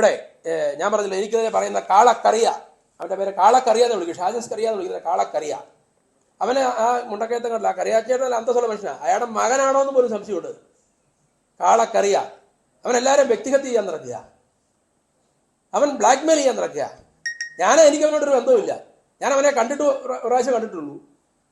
ഇവിടെ ഞാൻ പറഞ്ഞില്ല എനിക്കെതിരെ പറയുന്ന കാളക്കറിയ. അവന്റെ പേര് കാളക്കറിയ എന്ന് വിളിക്കും. ഷാജസ് കറിയ എന്ന് വിളിക്കുന്നത് കാളക്കറിയ. അവനെ ആ മുണ്ടക്കയത്തം കണ്ടില്ല. കറിയാച്ചേട്ടനല്ല അന്തസ്സുള്ള മനുഷ്യനാണ് അയാളുടെ മകനാണോ എന്ന് പോലും സംശയമുണ്ട്. കാളക്കറിയ. അവൻ എല്ലാവരും വ്യക്തിഹത്യ ചെയ്യാൻ നടക്കുക. അവൻ ബ്ലാക്ക് മെയിൽ ചെയ്യാൻ നടക്കുക. ഞാൻ എനിക്ക് അവനോടൊരു ബന്ധവുമില്ല. ഞാൻ അവനെ കണ്ടിട്ട് പ്രാവശ്യം കണ്ടിട്ടുള്ളൂ.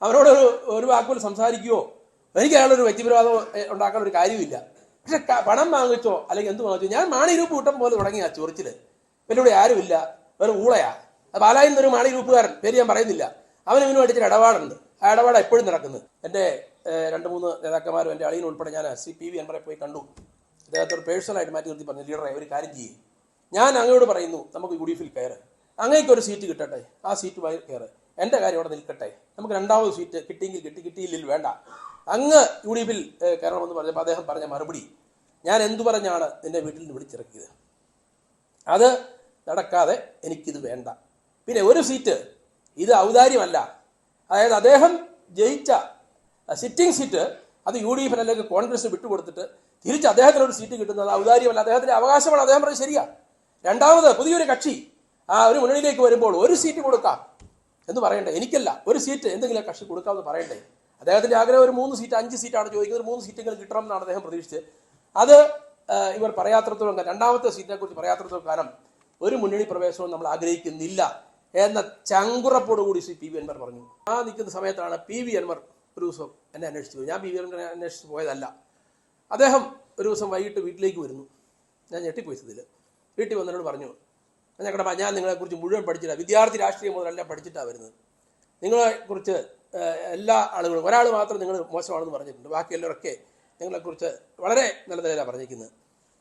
അവനോട് ഒരു വാക്കുപോലും സംസാരിക്കുകയോ എനിക്ക് അയാളൊരു വ്യക്തിപരവാദം ഉണ്ടാക്കാൻ ഒരു കാര്യമില്ല പക്ഷെ പണം വാങ്ങിച്ചോ? അല്ലെങ്കിൽ എന്ത് വാങ്ങിച്ചോ? ഞാൻ മാണി ഗ്രൂപ്പ് കൂട്ടം പോലെ തുടങ്ങിയ ചൊറിച്ചിൽ ഇവരുടെ ആരുമില്ല. ഒരു ഊളയാ. ആലായി ഒരു മാണി രൂപകാരൻ പേര് ഞാൻ പറയുന്നില്ല. അവന് ഇവനും വേണ്ടിയിട്ട് ഇടപാടുണ്ട്. ആ ഇടപാട് എപ്പോഴും നടക്കുന്നത്. എന്റെ രണ്ട് മൂന്ന് നേതാക്കന്മാരും എന്റെ അളിയനും ഉൾപ്പെടെ ഞാൻ സി പി വി അൻവറെ പോയി കണ്ടു. അദ്ദേഹത്തെ ഒരു പേഴ്സണലായിട്ട് മാറ്റി നിർത്തി പറഞ്ഞു ലീഡറെ ഒരു കാര്യം ചെയ്യേ. ഞാൻ അങ്ങയോട് പറയുന്നു നമുക്ക് യു കയറ്. അങ്ങേക്ക് ഒരു സീറ്റ് കിട്ടട്ടെ. ആ സീറ്റ് കയറ്. എന്റെ കാര്യം അവിടെ നിൽക്കട്ടെ. നമുക്ക് രണ്ടാമത് സീറ്റ് കിട്ടിയെങ്കിൽ കിട്ടി കിട്ടിയില്ലെങ്കിൽ വേണ്ട. അങ്ങ് യു ഡി എഫിൽ കയറണമെന്ന് പറഞ്ഞപ്പോൾ അദ്ദേഹം പറഞ്ഞ മറുപടി ഞാൻ എന്തു പറഞ്ഞാണ് നിന്റെ വീട്ടിൽ നിന്ന് വിളിച്ചിറക്കിയത്? അത് നടക്കാതെ എനിക്കിത് വേണ്ട. പിന്നെ ഒരു സീറ്റ് ഇത് ഔദാര്യമല്ല. അതായത് അദ്ദേഹം ജയിച്ച സിറ്റിംഗ് സീറ്റ് അത് യു ഡി എഫിന് അല്ലെങ്കിൽ കോൺഗ്രസ് വിട്ടുകൊടുത്തിട്ട് തിരിച്ച് അദ്ദേഹത്തിന് ഒരു സീറ്റ് കിട്ടുന്നത് ഔദാര്യമല്ല. അദ്ദേഹത്തിന്റെ അവകാശമാണ്. അദ്ദേഹം പറഞ്ഞത് ശരിയാ. രണ്ടാമത് പുതിയൊരു കക്ഷി ആ ഒരു മുന്നണിയിലേക്ക് വരുമ്പോൾ ഒരു സീറ്റ് കൊടുക്കാം എന്ന് പറയണ്ടേ? എനിക്കല്ല. ഒരു സീറ്റ് എന്തെങ്കിലും കക്ഷി കൊടുക്കാമെന്ന് പറയണ്ടേ? അദ്ദേഹത്തിന്റെ ആഗ്രഹം ഒരു മൂന്ന് സീറ്റ് അഞ്ച് സീറ്റാണ് ചോദിക്കുന്നത്. മൂന്ന് സീറ്റെങ്കിലും കിട്ടണം എന്നാണ് അദ്ദേഹം പ്രതീക്ഷിച്ചത്. അത് ഇവർ പറയാത്രത്തോളം രണ്ടാമത്തെ സീറ്റിനെ കുറിച്ച് പറയാത്രത്തോളം കാലം ഒരു മുന്നണി പ്രവേശനവും നമ്മൾ ആഗ്രഹിക്കുന്നില്ല എന്ന ചങ്കുറപ്പോടുകൂടി ശ്രീ പി വി അൻവർ പറഞ്ഞു. ആ നിൽക്കുന്ന സമയത്താണ് പി വി അൻവർ ഒരു ദിവസം എന്നെ അന്വേഷിച്ചു ഞാൻ പി വി അൻവറിനെ അന്വേഷിച്ച് പോയതല്ല. അദ്ദേഹം ഒരു ദിവസം വൈകിട്ട് വീട്ടിലേക്ക് വരുന്നു. ഞാൻ ഞെട്ടിപ്പോയി ഇതിൽ വീട്ടിൽ വന്നതിനോട് പറഞ്ഞു ഞങ്ങളുടെ ഞാൻ നിങ്ങളെക്കുറിച്ച് മുഴുവൻ പഠിച്ചില്ല. വിദ്യാർത്ഥി രാഷ്ട്രീയം മുതലെല്ലാം പഠിച്ചിട്ടാണ് വരുന്നത്. നിങ്ങളെക്കുറിച്ച് എല്ലാ ആളുകളും ഒരാൾ മാത്രം നിങ്ങൾ മോശമാണെന്ന് പറഞ്ഞിട്ടുണ്ട്. ബാക്കി എല്ലാവരൊക്കെ നിങ്ങളെക്കുറിച്ച് വളരെ നല്ല നിലയിലാണ് പറഞ്ഞിരിക്കുന്നത്.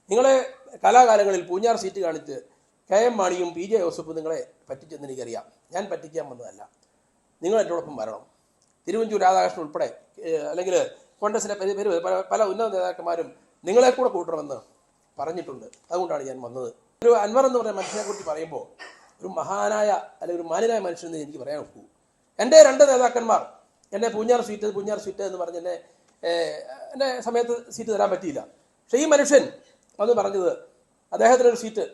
നിങ്ങളെ കലാകാലങ്ങളിൽ പൂഞ്ഞാർ സീറ്റ് കാണിച്ച് കെ എം മാണിയും പി ജെ ജോസഫും നിങ്ങളെ പറ്റിച്ചെന്ന് എനിക്കറിയാം. ഞാൻ പറ്റിക്കാൻ വന്നതല്ല. നിങ്ങൾ എന്നോടൊപ്പം വരണം. തിരുവഞ്ചൂർ രാധാകൃഷ്ണൻ ഉൾപ്പെടെ അല്ലെങ്കിൽ കോൺഗ്രസിലെ പേര് പല ഉന്നത നേതാക്കന്മാരും നിങ്ങളെ കൂടെ കൂട്ടണമെന്ന് പറഞ്ഞിട്ടുണ്ട്. അതുകൊണ്ടാണ് ഞാൻ വന്നത്. ഒരു അൻവർ എന്ന് പറഞ്ഞ മനുഷ്യനെ കുറിച്ച് പറയുമ്പോൾ ഒരു മഹാനായ അല്ലെങ്കിൽ ഒരു മാന്യനായ മനുഷ്യനെന്ന് എനിക്ക് പറയാൻ ഒക്കൂ. എന്റെ രണ്ട് നേതാക്കന്മാർ എന്നെ പൂഞ്ഞാർ സ്വീറ്റ് പൂഞ്ഞാർ സ്വീറ്റ് എന്ന് പറഞ്ഞ് എന്നെ എന്നെ സമയത്ത് സീറ്റ് തരാൻ പറ്റിയില്ല. പക്ഷേ ഈ മനുഷ്യൻ വന്ന് പറഞ്ഞത് അദ്ദേഹത്തിനൊരു സീറ്റ്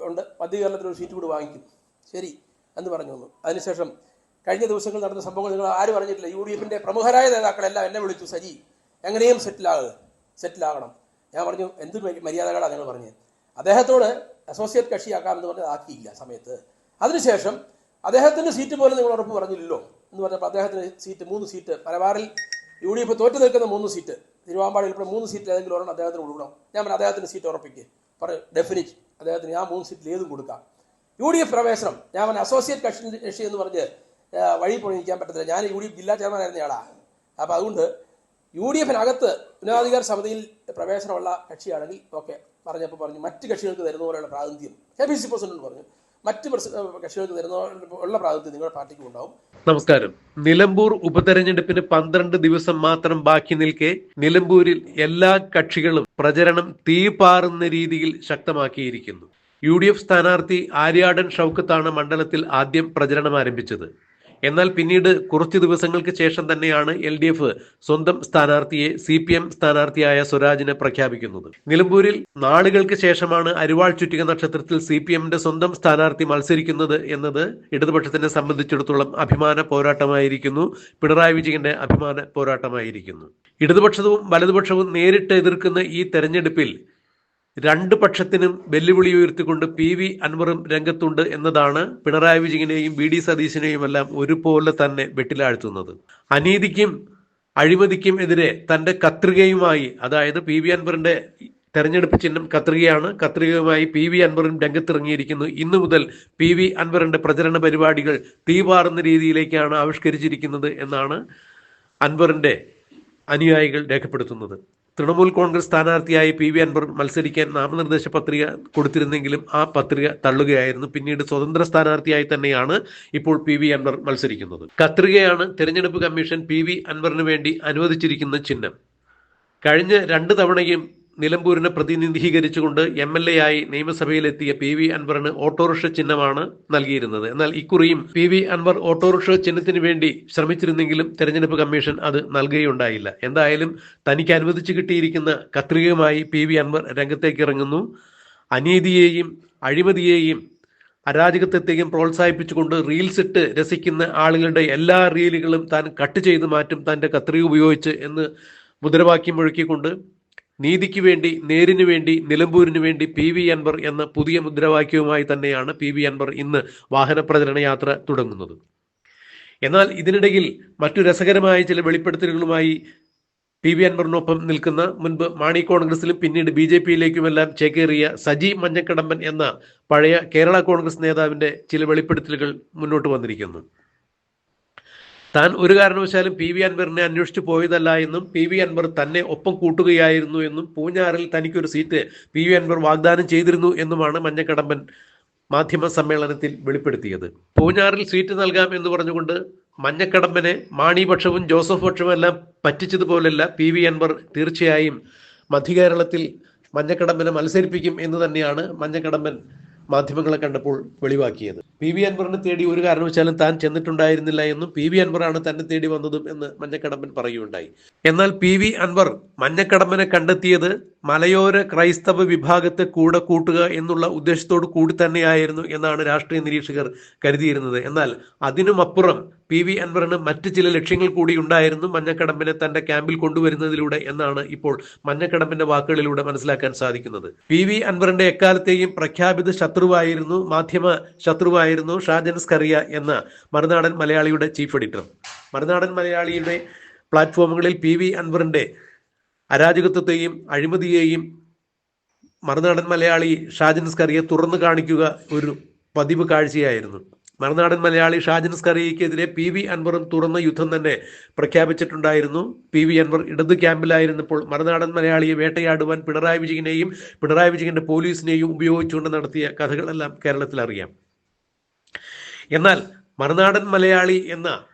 ഉണ്ട് മധ്യകേരളത്തിനൊരു സീറ്റ് കൂടി വാങ്ങിക്കും. ശരി എന്ന് പറഞ്ഞു വന്നു. അതിനുശേഷം കഴിഞ്ഞ ദിവസങ്ങളിൽ നടന്ന സംഭവങ്ങൾ നിങ്ങൾ ആരും അറിഞ്ഞിട്ടില്ല. യു ഡി എഫിന്റെ പ്രമുഖരായ നേതാക്കളെല്ലാം എന്നെ വിളിച്ചു. സജി എങ്ങനെയും സെറ്റിലാകുക സെറ്റിലാകണം ഞാൻ പറഞ്ഞു എന്ത് മര്യ- മര്യാദകളാണ് നിങ്ങൾ പറഞ്ഞത്. അദ്ദേഹത്തോട് അസോസിയേറ്റ് കക്ഷിയാക്കാമെന്ന് പറഞ്ഞത് ആക്കിയില്ല സമയത്ത്. അതിനുശേഷം അദ്ദേഹത്തിന്റെ സീറ്റ് പോലും നിങ്ങൾ ഉറപ്പ് പറഞ്ഞില്ലല്ലോ എന്ന് പറഞ്ഞപ്പോൾ അദ്ദേഹത്തിന് സീറ്റ് മൂന്ന് സീറ്റ് മലബാറിൽ യു ഡി എഫ് തോറ്റു നിൽക്കുന്ന മൂന്ന് സീറ്റ്. തിരുവാമ്പാടി ഇപ്പോൾ മൂന്ന് സീറ്റ് ഏതെങ്കിലും ഒരെണ്ണം അദ്ദേഹത്തിന് കൊടുക്കണം. ഞാൻ പറഞ്ഞു അദ്ദേഹത്തിന് സീറ്റ് ഉറപ്പിക്കുക പറഞ്ഞു ഡെഫിനിറ്റ് അദ്ദേഹത്തിന് ഞാൻ മൂന്ന് സീറ്റിൽ ഏതും കൊടുക്കാം. യു ഡി എഫ് പ്രവേശനം. ഞാൻ പറഞ്ഞു അസോസിയേറ്റ് കക്ഷി കക്ഷി എന്ന് പറഞ്ഞ് വഴി പോയി നിൽക്കാൻ പറ്റത്തില്ല. ഞാൻ യു ഡി എഫ് ജില്ലാ ചെയർമാൻ ആയിരുന്ന അപ്പോൾ അതുകൊണ്ട് യു ഡി എഫിനകത്ത് ഉന്നതാധികാര സമിതിയിൽ പ്രവേശനമുള്ള കക്ഷിയാണെങ്കിൽ ഓക്കെ പറഞ്ഞപ്പോൾ പറഞ്ഞു മറ്റ് കക്ഷികൾക്ക് തരുന്ന പോലെയുള്ള പ്രാതിനിധ്യം. കെ പി സി പ്രസിഡന്റ് പറഞ്ഞു. മറ്റ് കക്ഷികൾക്ക് തരുന്ന ഉള്ള പ്രാതിനിധ്യം നിങ്ങളുടെ പാർട്ടിക്ക് ഉണ്ടാവും. നമസ്കാരം. നിലമ്പൂർ ഉപതെരഞ്ഞെടുപ്പിന് പന്ത്രണ്ട് ദിവസം മാത്രം ബാക്കി നിൽക്കെ നിലമ്പൂരിൽ എല്ലാ കക്ഷികളും പ്രചരണം തീപാറുന്ന രീതിയിൽ ശക്തമാക്കിയിരിക്കുന്നു. യു ഡി എഫ് സ്ഥാനാർത്ഥി ആര്യാടൻ ഷൗക്കത്താണ് മണ്ഡലത്തിൽ ആദ്യം പ്രചരണം ആരംഭിച്ചത്. എന്നാൽ പിന്നീട് കുറച്ചു ദിവസങ്ങൾക്ക് ശേഷം തന്നെയാണ് എൽ ഡി എഫ് സ്വന്തം സ്ഥാനാർത്ഥിയെ സി പി എം സ്ഥാനാർത്ഥിയായ സ്വരാജിനെ പ്രഖ്യാപിക്കുന്നത്. നിലമ്പൂരിൽ നാളുകൾക്ക് ശേഷമാണ് അരിവാൾ ചുറ്റിക നക്ഷത്രത്തിൽ സി പി എമ്മിന്റെ സ്വന്തം സ്ഥാനാർത്ഥി മത്സരിക്കുന്നത് എന്നത് ഇടതുപക്ഷത്തിനെ സംബന്ധിച്ചിടത്തോളം അഭിമാന പോരാട്ടമായിരിക്കുന്നു. പിണറായി വിജയന്റെ അഭിമാന പോരാട്ടമായിരിക്കുന്നു. ഇടതുപക്ഷവും വലതുപക്ഷവും നേരിട്ട് എതിർക്കുന്ന ഈ തെരഞ്ഞെടുപ്പിൽ രണ്ട് പക്ഷത്തിനും വെല്ലുവിളി ഉയർത്തിക്കൊണ്ട് പി വി അൻവറും രംഗത്തുണ്ട് എന്നതാണ് പിണറായി വിജയനെയും ബി ഡി സതീശനെയും എല്ലാം ഒരുപോലെ തന്നെ വെട്ടിലാഴ്ത്തുന്നത്. അനീതിക്കും അഴിമതിക്കും എതിരെ തന്റെ കത്രികയുമായി അതായത് പി വി അൻവറിന്റെ തെരഞ്ഞെടുപ്പ് ചിഹ്നം കത്രികയാണ്. കത്രികയുമായി പി വി അൻവറും രംഗത്തിറങ്ങിയിരിക്കുന്നു. ഇന്നു മുതൽ പി വി അൻവറിന്റെ പ്രചരണ പരിപാടികൾ തീപാറുന്ന രീതിയിലേക്കാണ് ആവിഷ്കരിച്ചിരിക്കുന്നത് എന്നാണ് അൻവറിന്റെ അനുയായികൾ രേഖപ്പെടുത്തുന്നത്. തൃണമൂൽ കോൺഗ്രസ് സ്ഥാനാർത്ഥിയായി പി വി അൻവർ മത്സരിക്കാൻ നാമനിർദ്ദേശ പത്രിക കൊടുത്തിരുന്നെങ്കിലും ആ പത്രിക തള്ളുകയായിരുന്നു. പിന്നീട് സ്വതന്ത്ര സ്ഥാനാർത്ഥിയായി തന്നെയാണ് ഇപ്പോൾ പി വി അൻവർ മത്സരിക്കുന്നത്. കത്രികയാണ് തെരഞ്ഞെടുപ്പ് കമ്മീഷൻ പി വി അൻവറിന് വേണ്ടി അനുവദിച്ചിരിക്കുന്ന ചിഹ്നം. കഴിഞ്ഞ രണ്ട് തവണയും നിലമ്പൂരിനെ പ്രതിനിധീകരിച്ചുകൊണ്ട് എം എൽ എ ആയി നിയമസഭയിലെത്തിയ പി വി അൻവറിന് ഓട്ടോറിക്ഷ ചിഹ്നമാണ് നൽകിയിരുന്നത്. എന്നാൽ ഇക്കുറിയും പി വി അൻവർ ഓട്ടോറിക്ഷ ചിഹ്നത്തിന് വേണ്ടി ശ്രമിച്ചിരുന്നെങ്കിലും തെരഞ്ഞെടുപ്പ് കമ്മീഷൻ അത് നൽകുകയുണ്ടായില്ല. എന്തായാലും തനിക്ക് അനുവദിച്ചു കിട്ടിയിരിക്കുന്ന കത്രികയുമായി പി വി അൻവർ രംഗത്തേക്ക് ഇറങ്ങുന്നു അനീതിയെയും അഴിമതിയെയും അരാജകത്വത്തെയും പ്രോത്സാഹിപ്പിച്ചുകൊണ്ട് റീൽസ് ഇട്ട് രസിക്കുന്ന ആളുകളുടെ എല്ലാ റീലുകളും താൻ കട്ട് ചെയ്ത് മാറ്റും തന്റെ കത്രിക ഉപയോഗിച്ച് എന്ന് മുദ്രാവാക്യം മുഴക്കിക്കൊണ്ട് നീതിക്ക് വേണ്ടി നേരിനു വേണ്ടി നിലമ്പൂരിനു വേണ്ടി പി വി അൻവർ എന്ന പുതിയ മുദ്രാവാക്യവുമായി തന്നെയാണ് പി വി അൻവർ ഇന്ന് വാഹന പ്രചരണ യാത്ര തുടങ്ങുന്നത്. എന്നാൽ ഇതിനിടയിൽ മറ്റു രസകരമായ ചില വെളിപ്പെടുത്തലുകളുമായി പി വി അൻവറിനൊപ്പം നിൽക്കുന്ന മുൻപ് മാണി കോൺഗ്രസിലും പിന്നീട് ബി ജെ പിയിലേക്കുമെല്ലാം ചേക്കേറിയ സജി മഞ്ഞക്കടമ്പൻ എന്ന പഴയ കേരള കോൺഗ്രസ് നേതാവിന്റെ ചില വെളിപ്പെടുത്തലുകൾ മുന്നോട്ട് വന്നിരിക്കുന്നു. താൻ ഒരു കാരണവശാലും പി വി അൻവറിനെ അന്വേഷിച്ചു പോയതല്ല എന്നും പി വി അൻവർ തന്നെ ഒപ്പം കൂട്ടുകയായിരുന്നു എന്നും പൂഞ്ഞാറിൽ തനിക്കൊരു സീറ്റ് പി വി അൻവർ വാഗ്ദാനം ചെയ്തിരുന്നു എന്നുമാണ് മഞ്ഞക്കടമ്പൻ മാധ്യമ സമ്മേളനത്തിൽ വെളിപ്പെടുത്തിയത്. പൂഞ്ഞാറിൽ സീറ്റ് നൽകാം എന്ന് പറഞ്ഞുകൊണ്ട് മഞ്ഞക്കടമ്പനെ മാണിപക്ഷവും ജോസഫ് പക്ഷവും എല്ലാം പറ്റിച്ചതുപോലെയല്ല പി വി അൻവർ തീർച്ചയായും മധ്യകേരളത്തിൽ മഞ്ഞക്കടമ്പനെ മത്സരിപ്പിക്കും എന്ന് തന്നെയാണ് മഞ്ഞക്കടമ്പൻ മാധ്യമങ്ങളെ കണ്ടപ്പോൾ വെളിവാക്കിയത്. പി വി അൻവറിനെ തേടി ഒരു കാരണവശാലും താൻ ചെന്നിട്ടുണ്ടായിരുന്നില്ല എന്നും പി വി അൻവറാണ് തന്നെ തേടി വന്നതും എന്ന് മഞ്ഞക്കടമ്പൻ പറയുകയുണ്ടായി. എന്നാൽ പി വി അൻവർ മഞ്ഞക്കടമ്പനെ കണ്ടെത്തിയത് മലയോര ക്രൈസ്തവ വിഭാഗത്തെ കൂടെ കൂട്ടുക എന്നുള്ള ഉദ്ദേശത്തോടു കൂടി തന്നെയായിരുന്നു എന്നാണ് രാഷ്ട്രീയ നിരീക്ഷകർ കരുതിയിരുന്നത്. എന്നാൽ അതിനുമപ്പുറം പി വി അൻവറിന് മറ്റ് ചില ലക്ഷ്യങ്ങൾ കൂടി ഉണ്ടായിരുന്നു മഞ്ഞക്കടമ്പിനെ തന്റെ ക്യാമ്പിൽ കൊണ്ടുവരുന്നതിലൂടെ എന്നാണ് ഇപ്പോൾ മഞ്ഞക്കടമ്പിന്റെ വാക്കുകളിലൂടെ മനസ്സിലാക്കാൻ സാധിക്കുന്നത്. പി വി അൻവറിന്റെ എക്കാലത്തെയും പ്രഖ്യാപിത ശത്രുവായിരുന്നു മാധ്യമ ശത്രുവായിരുന്നു ഷാജൻ സ്കറിയ എന്ന മറുനാടൻ മലയാളിയുടെ ചീഫ് എഡിറ്റർ. മറുനാടൻ മലയാളിയുടെ പ്ലാറ്റ്ഫോമുകളിൽ പി വി അൻവറിന്റെ അരാജകത്വത്തെയും അഴിമതിയെയും മറുനാടൻ മലയാളി ഷാജൻ സ്കറിയെ തുറന്നു കാണിക്കുക ഒരു പതിവ് കാഴ്ചയായിരുന്നു. മറുനാടൻ മലയാളി ഷാജൻ സ്കറിയയ്ക്കെതിരെ പി വി അൻവറും തുറന്ന യുദ്ധം തന്നെ പ്രഖ്യാപിച്ചിട്ടുണ്ടായിരുന്നു. പി വി അൻവർ ഇടത് ക്യാമ്പിലായിരുന്നപ്പോൾ മറുനാടൻ മലയാളിയെ വേട്ടയാടുവാൻ പിണറായി വിജയനെയും പിണറായി വിജയന്റെ പോലീസിനെയും ഉപയോഗിച്ചുകൊണ്ട് നടത്തിയ കഥകളെല്ലാം കേരളത്തിൽ അറിയാം. എന്നാൽ മറുനാടൻ മലയാളി എന്ന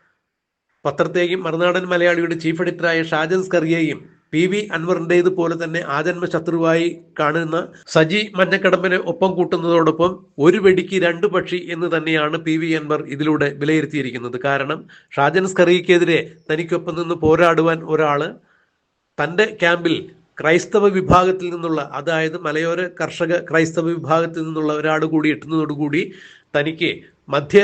പത്രത്തെയും മറുനാടൻ മലയാളിയുടെ ചീഫ് എഡിറ്ററായ ഷാജൻ സ്കറിയെയും പി വി അൻവറിന്റേതുപോലെ തന്നെ ആജന്മ ശത്രുവായി കാണുന്ന സജി മഞ്ഞക്കടമ്പിനെ ഒപ്പം കൂട്ടുന്നതോടൊപ്പം ഒരു വെടിക്ക് രണ്ട് പക്ഷി എന്ന് തന്നെയാണ് പി വി അൻവർ ഇതിലൂടെ വിലയിരുത്തിയിരിക്കുന്നത്. കാരണം ഷാജൻ സ്കറിയക്കെതിരെ തനിക്കൊപ്പം നിന്ന് പോരാടുവാൻ ഒരാൾ തന്റെ ക്യാമ്പിൽ ക്രൈസ്തവ വിഭാഗത്തിൽ നിന്നുള്ള അതായത് മലയോര കർഷക ക്രൈസ്തവ വിഭാഗത്തിൽ നിന്നുള്ള ഒരാൾ കൂടി എത്തുന്നതോടുകൂടി തനിക്ക് മധ്യ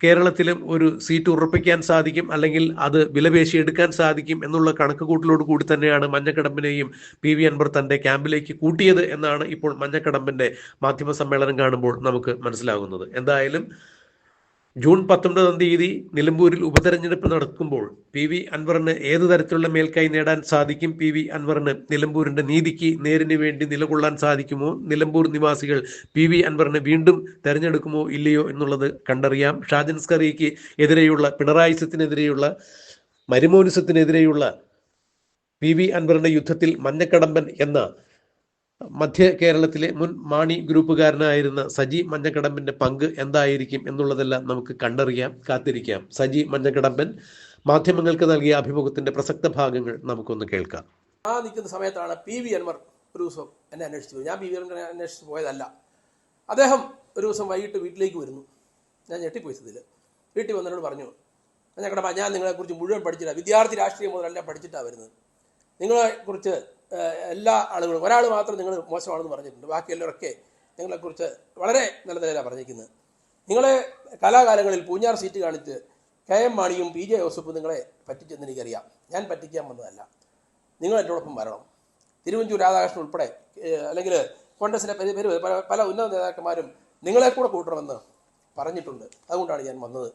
കേരളത്തിലും ഒരു സീറ്റ് ഉറപ്പിക്കാൻ സാധിക്കും അല്ലെങ്കിൽ അത് വിലപേശി എടുക്കാൻ സാധിക്കും എന്നുള്ള കണക്കുകൂട്ടലോട് കൂടി തന്നെയാണ് മഞ്ഞക്കടമ്പിനെയും പി വി അൻവർ തന്റെ ക്യാമ്പിലേക്ക് കൂട്ടിയത് എന്നാണ് ഇപ്പോൾ മഞ്ഞക്കടമ്പിന്റെ മാധ്യമ സമ്മേളനം കാണുമ്പോൾ നമുക്ക് മനസ്സിലാകുന്നത്. എന്തായാലും ജൂൺ പത്തൊമ്പതാം തീയതി നിലമ്പൂരിൽ ഉപതെരഞ്ഞെടുപ്പ് നടക്കുമ്പോൾ പി വി അൻവറിന് ഏത് തരത്തിലുള്ള മേൽക്കൈ നേടാൻ സാധിക്കും? പി വി അൻവറിന് നിലമ്പൂരിന്റെ നീതിക്ക് നേരിന് വേണ്ടി നിലകൊള്ളാൻ സാധിക്കുമോ? നിലമ്പൂർ നിവാസികൾ പി വി അൻവറിനെ വീണ്ടും തെരഞ്ഞെടുക്കുമോ ഇല്ലയോ എന്നുള്ളത് കണ്ടറിയാം. ഷാജൻ സ്കറിക്ക് എതിരെയുള്ള പിണറായിസത്തിനെതിരെയുള്ള മരുമോനിസത്തിനെതിരെയുള്ള പി വി അൻവറിന്റെ യുദ്ധത്തിൽ മഞ്ഞക്കടമ്പൻ എന്ന മധ്യ കേരളത്തിലെ മുൻ മാണി ഗ്രൂപ്പുകാരനായിരുന്ന സജി മഞ്ഞക്കടമ്പന്റെ പങ്ക് എന്തായിരിക്കും എന്നുള്ളതെല്ലാം നമുക്ക് കണ്ടറിയാം കാത്തിരിക്കാം. സജി മഞ്ഞക്കടമ്പൻ മാധ്യമങ്ങൾക്ക് നൽകിയ അഭിമുഖത്തിന്റെ പ്രസക്ത ഭാഗങ്ങൾ നമുക്കൊന്ന് കേൾക്കാം. ആ നിൽക്കുന്ന സമയത്താണ് പി വി അൻവർ ഒരു ദിവസം എന്നെ അന്വേഷിച്ചു ഞാൻ പി വി അൻവർ അന്വേഷിച്ച് പോയതല്ല. അദ്ദേഹം ഒരു ദിവസം വൈകിട്ട് വീട്ടിലേക്ക് വരുന്നു. ഞാൻ ഞെട്ടിപ്പോയി ഇതിൽ വീട്ടിൽ വന്നതിനോട് പറഞ്ഞു ഞാൻ ഞങ്ങളുടെ ഞാൻ നിങ്ങളെക്കുറിച്ച് മുഴുവൻ പഠിച്ചില്ല. വിദ്യാർത്ഥി രാഷ്ട്രീയം മുതലെല്ലാം പഠിച്ചിട്ടാണ് വരുന്നത്. നിങ്ങളെക്കുറിച്ച് എല്ലാ ആളുകളും ഒരാൾ മാത്രം നിങ്ങൾ മോശമാണെന്ന് പറഞ്ഞിട്ടുണ്ട്. ബാക്കി എല്ലാവരൊക്കെ നിങ്ങളെക്കുറിച്ച് വളരെ നല്ല നിലയിലാണ് പറഞ്ഞിരിക്കുന്നത്. നിങ്ങളെ കലാകാലങ്ങളിൽ പൂഞ്ഞാർ സീറ്റ് കാണിച്ച് കെ എം മാണിയും പി ജെ ജോസഫും നിങ്ങളെ പറ്റിച്ചെന്ന് എനിക്കറിയാം. ഞാൻ പറ്റിക്കാൻ വന്നതല്ല. നിങ്ങൾ എന്നോടൊപ്പം വരണം. തിരുവഞ്ചൂർ രാധാകൃഷ്ണൻ ഉൾപ്പെടെ അല്ലെങ്കിൽ കോൺഗ്രസിലെ പേര് പല ഉന്നത നേതാക്കന്മാരും നിങ്ങളെ കൂടെ കൂട്ടണമെന്ന് പറഞ്ഞിട്ടുണ്ട്. അതുകൊണ്ടാണ് ഞാൻ വന്നത്.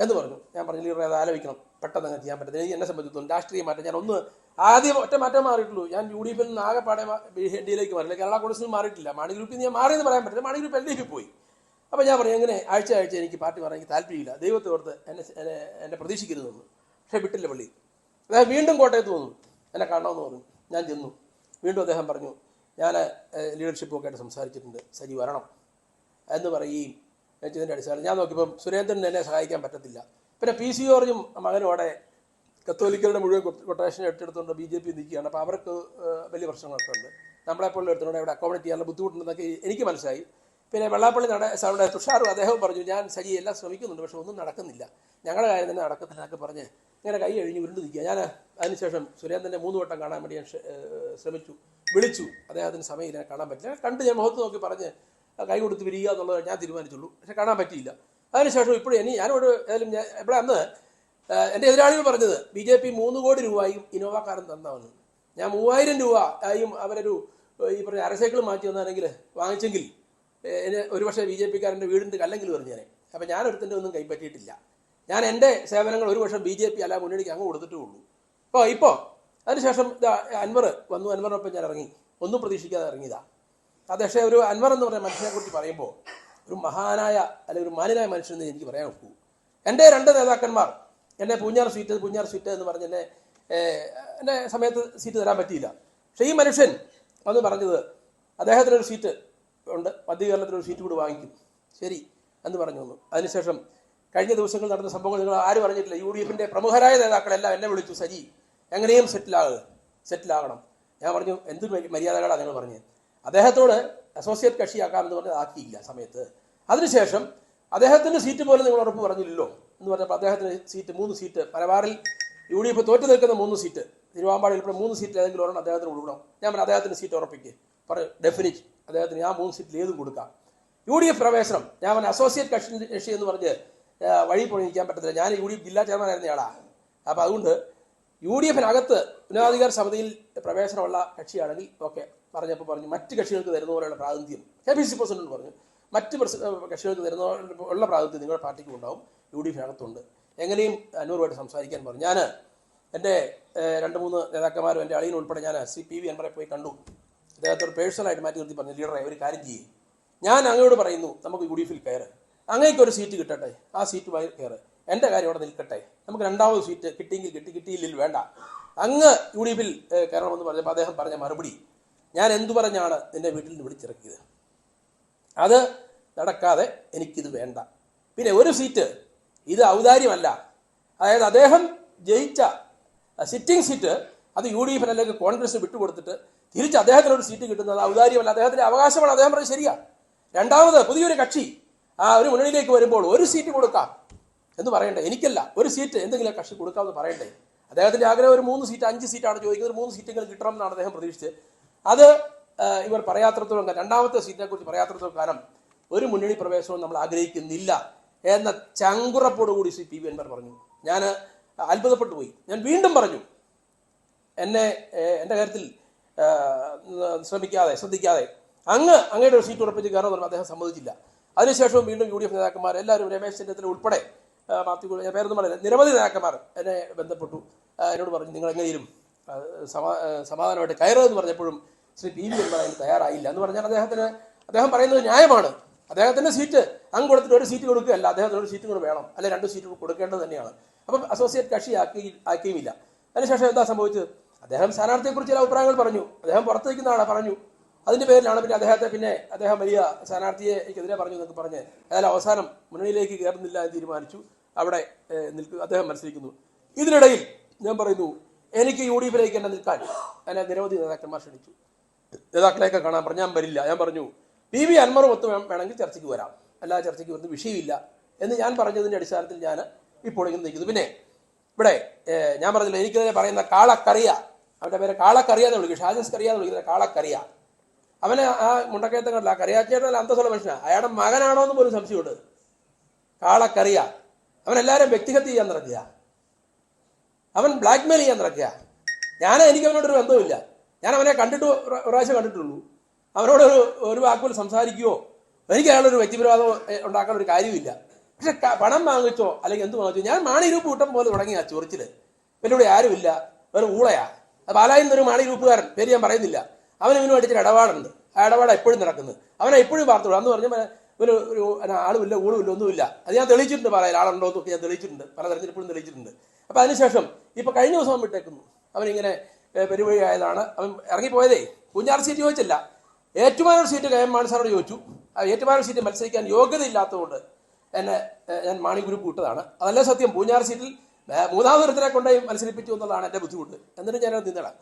എന്ന് പറഞ്ഞു. ഞാൻ പറഞ്ഞു ലീഡറെ അത് ആലോചിക്കണം. പെട്ടെന്ന് അങ്ങനെ ചെയ്യാൻ പറ്റത്തില്ല. എന്നെ സംബന്ധിച്ചിടത്തോളം രാഷ്ട്രീയ മാറ്റം. ഞാൻ ഒന്ന് ആദ്യം ഒറ്റ മാറ്റം മാറിയിട്ടുള്ളൂ. ഞാൻ യു ഡി എഫിൽ നിന്ന് ആകെപ്പാടെ ഡിയിലേക്ക് മാറില്ല കേരള കോൺഗ്രസിൽ മാറിയിട്ടില്ല. മാണി ഗ്രൂപ്പിൽ ഞാൻ മാറിയെന്ന് പറയാൻ പറ്റില്ല. മാണി ഗ്രൂപ്പ് എൽ ഡി എഫിൽ പോയി. അപ്പോൾ ഞാൻ പറഞ്ഞു എങ്ങനെ? ആഴ്ച ആഴ്ച എനിക്ക് പാർട്ടി പറയാൻ എനിക്ക് താല്പര്യമില്ല. ദൈവത്തെ ഓർത്ത് എന്നെ എന്നെ എന്നെ പ്രതീക്ഷിക്കരുതെന്ന്. പക്ഷേ വിട്ടില്ല പള്ളി. അദ്ദേഹം വീണ്ടും കോട്ടയത്ത് വന്നു. എന്നെ കാണണമെന്ന് പറഞ്ഞു. ഞാൻ ചെന്നു. വീണ്ടും അദ്ദേഹം പറഞ്ഞു ഞാൻ ലീഡർഷിപ്പൊക്കെ ആയിട്ട് സംസാരിച്ചിട്ടുണ്ട്. സജി വരണം. എന്ന് പറയുകയും ഇതിന്റെ അടിസ്ഥാനം. ഞാൻ നോക്കിയപ്പം സുരേന്ദ്രൻ എന്നെ സഹായിക്കാൻ പറ്റത്തില്ല. പിന്നെ പി സി ജോർജും മകനും അവിടെ കത്തോലിക്കരുടെ മുഴുവൻ കൊട്ടേഷൻ ഏറ്റെടുത്തുകൊണ്ട് ബി ജെ പി നിൽക്കുകയാണ്. അപ്പോൾ അവർക്ക് വലിയ പ്രശ്നങ്ങളൊക്കെ ഉണ്ട്. നമ്മളെപ്പോലുള്ള എടുത്തുകൊണ്ട് അവിടെ അക്കോമഡേറ്റ് ചെയ്യാനുള്ള ബുദ്ധിമുട്ടുണ്ടെന്നൊക്കെ എനിക്ക് മനസ്സിലായി. പിന്നെ വെള്ളാപ്പള്ളി നട അവിടെ തുഷാറും അദ്ദേഹം പറഞ്ഞു ഞാൻ സജി എല്ലാം ശ്രമിക്കുന്നുണ്ട് പക്ഷെ ഒന്നും നടക്കുന്നില്ല. ഞങ്ങളുടെ കാര്യം തന്നെ നടക്കുന്നില്ലൊക്കെ പറഞ്ഞ് ഇങ്ങനെ കൈ കഴിഞ്ഞ് ഉരുണ്ട് നിൽക്കുക ഞാൻ അതിനുശേഷം സുരേന്ദ്രനെ മൂന്ന് വട്ടം കാണാൻ വേണ്ടി ഞാൻ ശ്രമിച്ചു വിളിച്ചു. അദ്ദേഹത്തിന് സമയം ഇതിനെ കാണാൻ പറ്റില്ല. കണ്ട് ഞാൻ മുഖത്ത് നോക്കി പറഞ്ഞ് കൈ കൊടുത്ത് വരിക എന്നുള്ളത് ഞാൻ തീരുമാനിച്ചുള്ളൂ. പക്ഷെ കാണാൻ പറ്റിയില്ല. അതിനുശേഷം ഇപ്പോഴും ഇനി ഞാനോട് ഏതായാലും ഞാൻ ഇവിടെ അന്ന് എന്റെ എതിരാളികൾ പറഞ്ഞത് ബി ജെ പി മൂന്ന് കോടി രൂപയും ഇന്നോവക്കാരൻ തന്നവന്ന് ഞാൻ മൂവായിരം രൂപ ആയും അവരൊരു ഈ പറഞ്ഞ അരസൈക്കിൾ മാറ്റി വന്നാണെങ്കിൽ വാങ്ങിച്ചെങ്കിൽ എന്നെ ഒരുപക്ഷെ ബി ജെ പിക്കാരന്റെ വീടിന്റെ കല്ലെങ്കിലും എറിഞ്ഞേനെ. അപ്പം ഞാൻ ഒരുത്തിന്റെ ഒന്നും കൈപ്പറ്റിയിട്ടില്ല. ഞാൻ എന്റെ സേവനങ്ങൾ ഒരു വർഷം ബി ജെ പി അല്ല മുന്നണിക്ക് അങ്ങ് കൊടുത്തിട്ടേ ഉള്ളൂ. അപ്പോൾ ഇപ്പോൾ അതിനുശേഷം അൻവർ വന്നു. അൻവറിനൊപ്പം ഞാൻ ഇറങ്ങി. ഒന്നും പ്രതീക്ഷിക്കാതെ ഇറങ്ങിയതാ. അത് ഒരു അൻവർ എന്ന് പറഞ്ഞ മനുഷ്യനെ കുറിച്ച് പറയുമ്പോൾ ഒരു മഹാനായ അല്ലെങ്കിൽ ഒരു മാന്യനായ മനുഷ്യൻ എന്ന് എനിക്ക് പറയാൻ ഒക്കൂ. എന്റെ രണ്ട് നേതാക്കന്മാർ എന്നെ പൂഞ്ഞാർ സീറ്റ് പൂഞ്ഞാർ സീറ്റ് എന്ന് പറഞ്ഞ് എന്നെ എന്റെ സമയത്ത് സീറ്റ് തരാൻ പറ്റിയില്ല. പക്ഷേ ഈ മനുഷ്യൻ വന്ന് പറഞ്ഞത് അദ്ദേഹത്തിനൊരു സീറ്റ് ഉണ്ട് മധ്യ കേരളത്തിൽ ഒരു സീറ്റ് കൂടി വാങ്ങിക്കും. ശരി എന്ന് പറഞ്ഞു വന്നു. അതിനുശേഷം കഴിഞ്ഞ ദിവസങ്ങളിൽ നടന്ന സംഭവങ്ങൾ നിങ്ങൾ ആരും അറിഞ്ഞിട്ടില്ല. യു ഡി എഫിന്റെ പ്രമുഖരായ നേതാക്കളെല്ലാം എന്നെ വിളിച്ചു. സജി എങ്ങനെയും സെറ്റിലാകുക സെറ്റിലാകണം ഞാൻ പറഞ്ഞു എന്ത് മര്യ- മര്യാദകളാണ് നിങ്ങൾ പറഞ്ഞത്. അദ്ദേഹത്തോട് അസോസിയേറ്റ് കക്ഷിയാക്കാമെന്ന് പറഞ്ഞത് ആക്കിയില്ല സമയത്ത്. അതിനുശേഷം അദ്ദേഹത്തിന് സീറ്റ് പോലും നിങ്ങൾ ഉറപ്പ് പറഞ്ഞില്ലല്ലോ എന്ന് പറഞ്ഞപ്പോൾ അദ്ദേഹത്തിന് സീറ്റ് മൂന്ന് സീറ്റ് മലബാറിൽ യു ഡി എഫ് തോറ്റു നിൽക്കുന്ന മൂന്ന് സീറ്റ് തിരുവാമ്പാടി ഇപ്പോൾ മൂന്ന് സീറ്റ് ഏതെങ്കിലും ഒരെണ്ണം അദ്ദേഹത്തിന് കൊടുക്കണം. ഞാൻ പറഞ്ഞു അദ്ദേഹത്തിന് സീറ്റ് ഉറപ്പിക്ക്. പറഞ്ഞു ഡെഫിനിറ്റ് അദ്ദേഹത്തിന് ഞാൻ മൂന്ന് സീറ്റിൽ ഏതും കൊടുക്കാം. യു ഡി എഫ് പ്രവേശനം. ഞാൻ പറഞ്ഞു അസോസിയേറ്റ് കക്ഷി കക്ഷി എന്ന് പറഞ്ഞ് വഴി പോയി നിൽക്കാൻ പറ്റത്തില്ല. ഞാൻ യു ഡി എഫ് ജില്ലാ ചെയർമാൻ ആയിരുന്നയാളാ അപ്പോൾ അതുകൊണ്ട് യു ഡി എഫിനകത്ത് ഉന്നതാധികാര സമിതിയിൽ പ്രവേശനമുള്ള കക്ഷിയാണെങ്കിൽ ഓക്കെ പറഞ്ഞപ്പോൾ പറഞ്ഞു മറ്റ് കക്ഷികൾക്ക് തരുന്ന പോലെയുള്ള പ്രാതിനിധ്യം. കെ പി സി പ്രസിഡന്റ് പറഞ്ഞു മറ്റ് കക്ഷികൾക്ക് തരുന്ന ഉള്ള പ്രാതിനിധ്യം നിങ്ങളുടെ പാർട്ടിക്ക് ഉണ്ടാവും യു ഡി എഫിനകത്തുണ്ട്. എങ്ങനെയും അന്നൂറുമായിട്ട് സംസാരിക്കാൻ പറഞ്ഞു. ഞാൻ എന്റെ രണ്ട് മൂന്ന് നേതാക്കന്മാരും എന്റെ അളിയനും ഉൾപ്പെടെ ഞാൻ സി പി വി അൻവറെ പോയി കണ്ടു. അദ്ദേഹത്തോട് പേഴ്സണലായിട്ട് മാറ്റി നിർത്തി പറഞ്ഞു ലീഡറെ ഒരു കാര്യം ചെയ്യും. ഞാൻ അങ്ങയോട് പറയുന്നു നമുക്ക് യു ഡി എഫിൽ കയറ്. അങ്ങേക്കൊരു സീറ്റ് കിട്ടട്ടെ ആ സീറ്റ് വായി കയറ്. എന്റെ കാര്യം അവിടെ നിൽക്കട്ടെ. നമുക്ക് രണ്ടാമത് സീറ്റ് കിട്ടിയെങ്കിൽ കിട്ടി കിട്ടിയില്ലെങ്കിൽ വേണ്ട. അങ്ങ് യു ഡി എഫിൽ കയറണമെന്ന് പറഞ്ഞപ്പോൾ അദ്ദേഹം പറഞ്ഞ മറുപടി ഞാൻ എന്തു പറഞ്ഞാണ് നിന്റെ വീട്ടിൽ നിന്ന് വിളിച്ചിറക്കിയത്? അത് നടക്കാതെ എനിക്കിത് വേണ്ട. പിന്നെ ഒരു സീറ്റ് ഇത് ഔദാര്യമല്ല. അതായത് അദ്ദേഹം ജയിച്ച സിറ്റിംഗ് സീറ്റ് അത് യു ഡി എഫിന് അല്ലെങ്കിൽ കോൺഗ്രസ് വിട്ടുകൊടുത്തിട്ട് തിരിച്ച് അദ്ദേഹത്തിന് ഒരു സീറ്റ് കിട്ടുന്നത് ഔദാര്യമല്ല. അദ്ദേഹത്തിന്റെ അവകാശമാണ്. അദ്ദേഹം പറഞ്ഞത് ശരിയാണ് രണ്ടാമത് പുതിയൊരു കക്ഷി ആ ഒരു മുന്നണിയിലേക്ക് വരുമ്പോൾ ഒരു സീറ്റ് കൊടുക്കാം. എന്ന് പറയണ്ടേ? എനിക്കല്ല. ഒരു സീറ്റ് എന്തെങ്കിലും കക്ഷി കൊടുക്കാമെന്ന് പറയണ്ടേ? അദ്ദേഹത്തിന്റെ ആഗ്രഹം ഒരു മൂന്ന് സീറ്റ് അഞ്ച് സീറ്റാണ് ചോദിക്കുന്നത്. ഒരു മൂന്ന് സീറ്റെങ്കിലും കിട്ടണം എന്നാണ് അദ്ദേഹം പ്രതീക്ഷിച്ചത്. അത് ഇവർ പറയാത്രത്തോളം രണ്ടാമത്തെ സീറ്റിനെ കുറിച്ച് പറയാത്രത്തോളം കാരണം ഒരു മുന്നണി പ്രവേശനവും നമ്മൾ ആഗ്രഹിക്കുന്നില്ല എന്ന ചങ്കുറപ്പോടുകൂടി ശ്രീ പി വി അൻവർ പറഞ്ഞു. ഞാൻ അത്ഭുതപ്പെട്ടു പോയി. ഞാൻ വീണ്ടും പറഞ്ഞു. എന്നെ എന്റെ കാര്യത്തിൽ ശ്രമിക്കാതെ ശ്രദ്ധിക്കാതെ അങ്ങ് അങ്ങയുടെ ഒരു സീറ്റ് ഉറപ്പിച്ച് കയറുമെന്ന് അദ്ദേഹം സമ്മതിച്ചില്ല. അതിനുശേഷവും വീണ്ടും യു ഡി എഫ് നേതാക്കന്മാർ എല്ലാവരും രമേശ് ചെന്നിത്തല ഉൾപ്പെടെ മാത്യു ഞാൻ പേരൊന്നും പറയുന്നത് നിരവധി നേതാക്കന്മാർ എന്നെ ബന്ധപ്പെട്ടു. എന്നോട് പറഞ്ഞു നിങ്ങൾ എങ്ങനെയും സമാ സമാധാനമായിട്ട് കയറുമെന്ന് പറഞ്ഞപ്പോഴും ശ്രീ പി വി എന്ന് പറയുന്നത് തയ്യാറായില്ല എന്ന് പറഞ്ഞാൽ അദ്ദേഹത്തിന് അദ്ദേഹം പറയുന്നത് ന്യായമാണ്. അദ്ദേഹത്തിന്റെ സീറ്റ് അങ്ങ് കൊടുത്തിട്ട് ഒരു സീറ്റ് കൊടുക്കുകയല്ല അദ്ദേഹത്തിന് ഒരു സീറ്റ് കൂടെ വേണം. അല്ലെ രണ്ട് സീറ്റ് കൊടുക്കേണ്ടത് തന്നെയാണ്. അപ്പം അസോസിയേറ്റ് കക്ഷി ആക്കി ആക്കിയുമില്ല. അതിനുശേഷം എന്താ സംഭവിച്ചത്? അദ്ദേഹം സ്ഥാനാർത്ഥിയെക്കുറിച്ച് ചില അഭിപ്രായങ്ങൾ പറഞ്ഞു. അദ്ദേഹം പുറത്തേക്കുന്നതാണ് പറഞ്ഞു. അതിന്റെ പേരിലാണ് പിന്നെ അദ്ദേഹത്തെ പിന്നെ അദ്ദേഹം വലിയ സ്ഥാനാർത്ഥിയെ എനിക്കെതിരെ പറഞ്ഞു എന്നൊക്കെ പറഞ്ഞ് അതായത് അവസാനം മുന്നണിയിലേക്ക് കയറുന്നില്ല എന്ന് തീരുമാനിച്ചു. അവിടെ നിൽക്കുക അദ്ദേഹം മത്സരിക്കുന്നു. ഇതിനിടയിൽ ഞാൻ പറയുന്നു എനിക്ക് യു ഡി എഫിലേക്ക് തന്നെ നിൽക്കാൻ എന്നെ നിരവധി നേതാക്കന്മാർ ക്ഷണിച്ചു. നേതാക്കളെയൊക്കെ കാണാൻ പറഞ്ഞു ഞാൻ വരില്ല. ഞാൻ പറഞ്ഞു പി വി അൻമർ ഒത്ത് വേണമെങ്കിൽ ചർച്ചയ്ക്ക് വരാം. അല്ലാതെ ചർച്ചയ്ക്ക് വരുന്ന വിഷയമില്ല എന്ന് ഞാൻ പറഞ്ഞതിന്റെ അടിസ്ഥാനത്തിൽ ഞാൻ ഇപ്പോൾ ഇങ്ങനെ നിൽക്കുന്നു. പിന്നെ ഇവിടെ ഞാൻ പറഞ്ഞില്ല എനിക്കെതിരെ പറയുന്ന കാളക്കറിയ. അവരുടെ പേര് കാളക്കറിയ എന്ന് വിളിക്കും. ഷാജൻസ് കറിയ എന്ന് വിളിക്കുന്നത് കാളക്കറിയ. അവനെ ആ മുണ്ടക്കയത്തെ കണ്ടില്ല. ആ കറിയാച്ചേട്ടൻ അന്തസ്സുള്ള മനുഷ്യനാണ് അയാളുടെ മകനാണോ എന്ന് പോലും സംശയമുണ്ട്. കാളക്കറിയ. അവൻ എല്ലാവരും വ്യക്തിഹത്യ ചെയ്യാൻ നടക്കുക അവൻ ബ്ലാക്ക്മെയിൽ ചെയ്യാൻ നടക്കുക ഞാൻ എനിക്ക് അവനോടൊരു ബന്ധവുമില്ല. ഞാൻ അവനെ കണ്ടിട്ട് പ്രാവശ്യം കണ്ടിട്ടുള്ളൂ. അവനോട് ഒരു ഒരു വാക്കുകൾ സംസാരിക്കുകയോ എനിക്ക് അയാളൊരു വ്യക്തിപരവാദം ഉണ്ടാക്കാൻ ഒരു കാര്യമില്ല പക്ഷെ പണം വാങ്ങിച്ചോ അല്ലെങ്കിൽ എന്ത് വാങ്ങിച്ചോ ഞാൻ മാണി ഗ്രൂപ്പ് കൂട്ടം പോലെ തുടങ്ങിയ ചൊറിച്ചിൽ. ഇവിടെ ആരുമില്ല. ഒരു ഊളയാ. അത് എന്നൊരു മാണിരൂപ്പുകാരൻ. പേര് ഞാൻ പറയുന്നില്ല. അവൻ ഇവനുമായിട്ട് ഇടപാടുണ്ട്. ആ ഇടപാട് എപ്പോഴും നടക്കുന്നത്. അവനെ എപ്പോഴും വാർത്തയുള്ളൂ അന്ന് പറഞ്ഞ ഒരു ഒരു ആളുമില്ല ഊളുമില്ല ഒന്നുമില്ല. അത് ഞാൻ തെളിയിച്ചിട്ടുണ്ട് പറയാൻ. ആളുണ്ടോ എന്നൊക്കെ ഞാൻ തെളിയിച്ചിട്ടുണ്ട്. പല തെരഞ്ഞെടുപ്പിലും തെളിയിച്ചിട്ടുണ്ട്. അപ്പൊ അതിനുശേഷം ഇപ്പൊ കഴിഞ്ഞ ദിവസം അവൻ വിട്ടേക്കുന്നു. അവനിങ്ങനെ ഏഹ്, പെരുവഴി ആയതാണ് അവൻ ഇറങ്ങിപ്പോയതേ. കുഞ്ഞാർ സീറ്റ് ചോദിച്ചില്ല. Ettumanoor seat K M Mani സാറോട് ചോദിച്ചു. ആ ഏറ്റുമാനൂർ സീറ്റ് മത്സരിക്കാൻ യോഗ്യതയില്ലാത്തതുകൊണ്ട് എന്നെ ഞാൻ മാണി ഗ്രൂപ്പ് വിട്ടതാണ്. അതല്ല സത്യം? പൂഞ്ഞാർ സീറ്റിൽ മൂന്നാം മൂന്നാമതൊരുത്തരെ കൊണ്ടുപോയി മത്സരിപ്പിച്ചു എന്നുള്ളതാണ് എന്റെ ബുദ്ധിമുട്ട്. എന്നിട്ട് ഞാനത് നിന്നടാം.